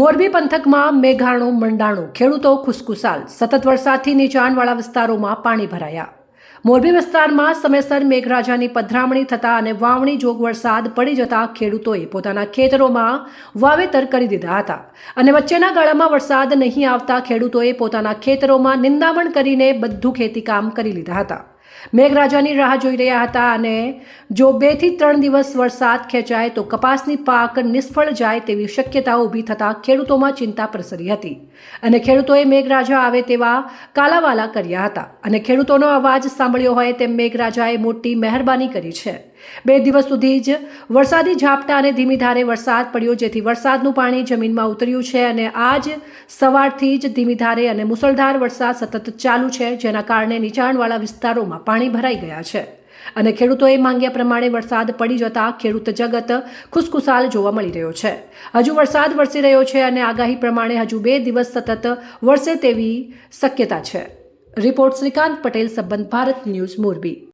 મોરબી પંથકમાં મેઘાણું, મંડાણું, ખેડૂતો ખુશખુશાલ. સતત વરસાદથી નીચાણવાળા વિસ્તારોમાં પાણી ભરાયા. મોરબી વિસ્તારમાં સમયસર મેઘરાજાની પધરામણી થતા અને વાવણી જોગ વરસાદ પડી જતા ખેડૂતોએ પોતાના ખેતરોમાં વાવેતર કરી દીધા હતા. અને વચ્ચેના ગાળામાં વરસાદ નહીં આવતા ખેડૂતોએ પોતાના ખેતરોમાં નિંદામણ કરીને બધું ખેતીકામ કરી લીધા હતા. મેઘરાજાની રાહ જોઈ રહ્યા હતા અને જો બેથી ત્રણ દિવસ વરસાદ ખેંચાય તો કપાસની પાક નિષ્ફળ જાય તેવી શક્યતાઓ ઊભી થતાં ખેડૂતોમાં ચિંતા પ્રસરી હતી. અને ખેડૂતોએ મેઘરાજા આવે તેવા કાલાવાલા કર્યા હતા. અને ખેડૂતોનો અવાજ સાંભળ્યો હોય તેમ મેઘરાજાએ મોટી મહેરબાની કરી છે. બે દિવસ સુધી જ વરસાદી ઝાપટા અને ધીમી ધારે વરસાદ પડ્યો, જેથી વરસાદનું પાણી જમીનમાં ઉતર્યું છે અને આજ સવારથી જ ધીમી ધારે અને મુસળધાર વરસાદ સતત ચાલુ છે, જેના કારણે નીચાણવાળા વિસ્તારોમાં પાણી ભરાઈ ગયા છે. અને ખેડૂતોએ માંગ્યા પ્રમાણે વરસાદ પડી જતા ખેડૂત જગત ખુશખુશાલ જોવા મળી રહ્યો છે. હજુ વરસાદ વરસી રહ્યો છે અને આગાહી પ્રમાણે હજુ બે દિવસ સતત વરસે તેવી શક્યતા છે. રિપોર્ટ શ્રીકાંત પટેલ, સંબંધ ભારત ન્યૂઝ મોરબી.